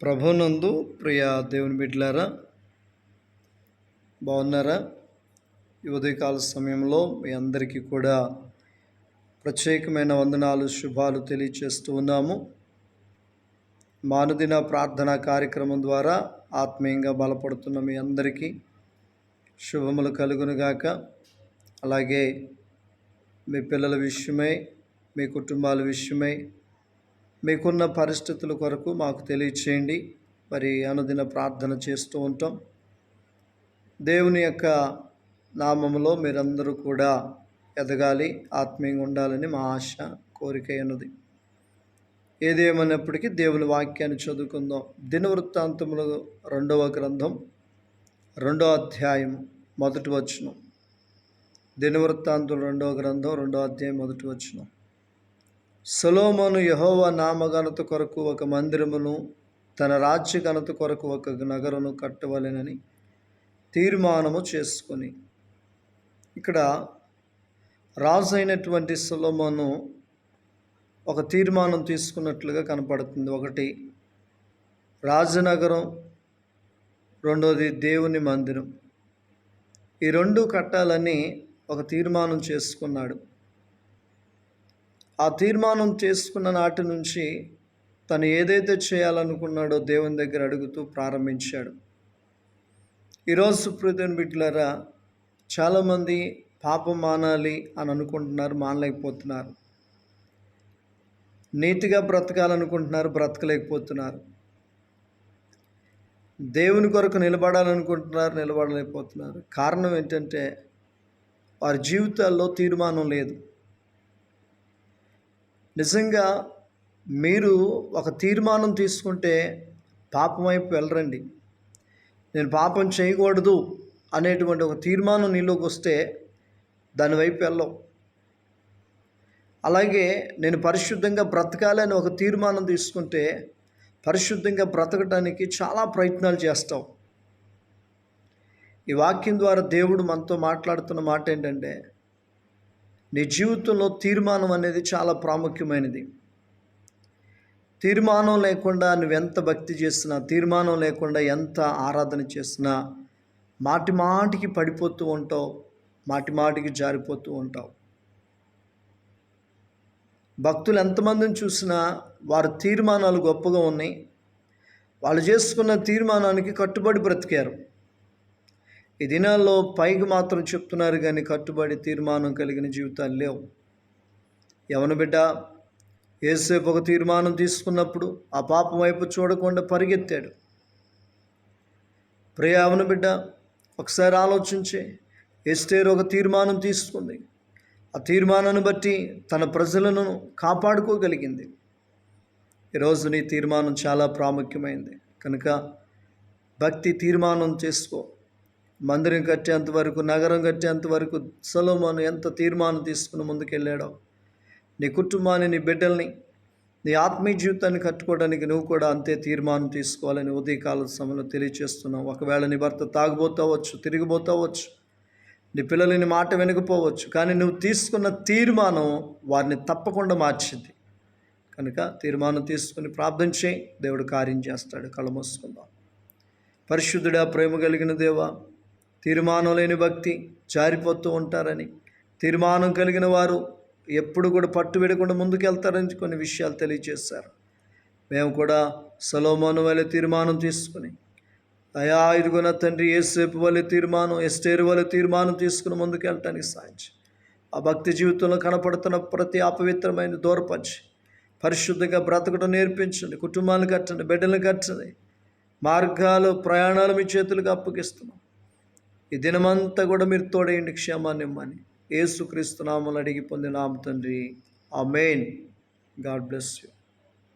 ప్రభునందు ప్రియ దేవుని బిడ్డలారా బాగున్నారా? ఈ ఉదయకాల సమయంలో మీ అందరికీ కూడా ప్రత్యేకమైన వందనాలు శుభాలు తెలియచేస్తూ ఉన్నాము. మానుదిన ప్రార్థన కార్యక్రమం ద్వారా ఆత్మీయంగా బలపడుతున్న మీ అందరికీ శుభములు కలుగునుగాక. అలాగే మీ పిల్లల విషయమై మీ కుటుంబాల విషయమై మీకున్న పరిస్థితుల కొరకు మాకు తెలియచేయండి. మరి అనుదిన ప్రార్థన చేస్తూ ఉంటాం. దేవుని యొక్క నామములో మీరందరూ కూడా ఎదగాలి ఆత్మీయంగా ఉండాలని మా ఆశ కోరిక అయినది. ఏదేమైనప్పటికీ దేవుని వాక్యాన్ని చదువుకుందాం. దినవృత్తాంతములు రెండవ గ్రంథం రెండో అధ్యాయం మొదటి వచనం. దినవృత్తాంతులు రెండవ గ్రంథం రెండో అధ్యాయం మొదటి వచనం. సొలోమోను యహోవా నామఘనత కొరకు ఒక మందిరమును తన రాజ్య ఘనత కొరకు ఒక నగరును కట్టవలెనని తీర్మానము చేసుకొని. ఇక్కడ రాజు అయినటువంటి సొలోమోను ఒక తీర్మానం తీసుకున్నట్లుగా కనపడుతుంది. ఒకటి రాజనగరం రెండోది దేవుని మందిరం. ఈ రెండు కట్టాలని ఒక తీర్మానం చేసుకున్నాడు. ఆ తీర్మానం చేసుకున్న నాటి నుంచి తను ఏదైతే చేయాలనుకున్నాడో దేవుని దగ్గర అడుగుతూ ప్రారంభించాడు. ఈరోజు సుప్రీతిని బిడ్లరా చాలామంది పాపం మానాలి అని అనుకుంటున్నారు మానలేకపోతున్నారు. నీతిగా బ్రతకాలనుకుంటున్నారు బ్రతకలేకపోతున్నారు. దేవుని కొరకు నిలబడాలనుకుంటున్నారు నిలబడలేకపోతున్నారు. కారణం ఏంటంటే వారి జీవితాల్లో తీర్మానం లేదు. నిజంగా మీరు ఒక తీర్మానం తీసుకుంటే పాపం వైపు వెళ్ళరండి. నేను పాపం చేయకూడదు అనేటువంటి ఒక తీర్మానం నీలోకి వస్తే దాని వైపు వెళ్ళవు అలాగే నేను పరిశుద్ధంగా బ్రతకాలి అని ఒక తీర్మానం తీసుకుంటే పరిశుద్ధంగా బ్రతకడానికి చాలా ప్రయత్నాలు చేస్తాం. ఈ వాక్యం ద్వారా దేవుడు మనతో మాట్లాడుతున్న మాట ఏంటంటే నీ జీవితంలో తీర్మానం అనేది చాలా ప్రాముఖ్యమైనది. తీర్మానం లేకుండా నువ్వెంత భక్తి చేసినా తీర్మానం లేకుండా ఎంత ఆరాధన చేసినా మాటి మాటికి పడిపోతూ ఉంటావు మాటి మాటికి జారిపోతూ ఉంటావు. భక్తులు ఎంతమందిని చూసినా వారి తీర్మానాలు గొప్పగా ఉన్నాయి. వాళ్ళు చేసుకున్న తీర్మానానికి కట్టుబడి బ్రతికారు. ఈ దినాల్లో పైకి మాత్రం చెప్తున్నారు కానీ కట్టుబడి తీర్మానం కలిగిన జీవితాలు లేవు. యవన బిడ్డ? ఏసేపు ఒక తీర్మానం తీసుకున్నప్పుడు ఆ పాపం వైపు చూడకుండా పరిగెత్తాడు. ప్రియ యవన బిడ్డ? ఒకసారి ఆలోచించి. ఎస్టేర్ ఒక తీర్మానం తీసుకుంది. ఆ తీర్మానాన్ని బట్టి తన ప్రజలను కాపాడుకోగలిగింది. ఈరోజు నీ తీర్మానం చాలా ప్రాముఖ్యమైంది. కనుక భక్తి తీర్మానం చేసుకో. మందిరం కట్టేంత వరకు నగరం కట్టేంత వరకు సలోమాను ఎంత తీర్మానం తీసుకుని ముందుకెళ్ళాడో నీ కుటుంబాన్ని నీ బిడ్డల్ని నీ ఆత్మీయ జీవితాన్ని కట్టుకోవడానికి నువ్వు కూడా అంతే తీర్మానం తీసుకోవాలని ఉదయకాల సమయంలో తెలియచేస్తున్నావు. ఒకవేళ నీ భర్త తాగుబోతావచ్చు తిరిగిపోతావచ్చు నీ పిల్లలని మాట వెనుకపోవచ్చు కానీ నువ్వు తీసుకున్న తీర్మానం వారిని తప్పకుండా మార్చింది. కనుక తీర్మానం తీసుకుని ప్రార్థన చేయి దేవుడు కార్యం చేస్తాడు. కళ్ళు మోసుకుందాం. పరిశుద్ధుడా ప్రేమ కలిగిన దేవా తీర్మానం లేని భక్తి జారిపోతూ ఉంటారని. తీర్మానం కలిగిన వారు ఎప్పుడు కూడా పట్టు విడకుండా ముందుకెళ్తారని కొన్ని విషయాలు తెలియజేశారు. మేము కూడా సలోమోను వలె తీర్మానం తీసుకుని అయా ఇదిగోన తండ్రి ఏసేపు వలె తీర్మానం ఎస్టేరు వలె తీర్మానం తీసుకుని ముందుకెళ్ళటానికి సాధించి ఆ భక్తి జీవితంలో కనపడుతున్న ప్రతి అపవిత్రమైన దూరపరిచి పరిశుద్ధంగా బ్రతకడం నేర్పించండి కుటుంబాలను కట్టండి బిడ్డలను కట్టండి మార్గాలు ప్రయాణాలు మీ చేతులకు అప్పగిస్తున్నాం. ఈ దినమంతా కూడా మీరు తోడేయండి క్షేమాన్ని ఇమ్మని. ఏసుక్రీస్తు నామలు అడిగి పొందిన తండ్రి. ఆ మెయిన్ గాడ్ బ్లెస్ యూ.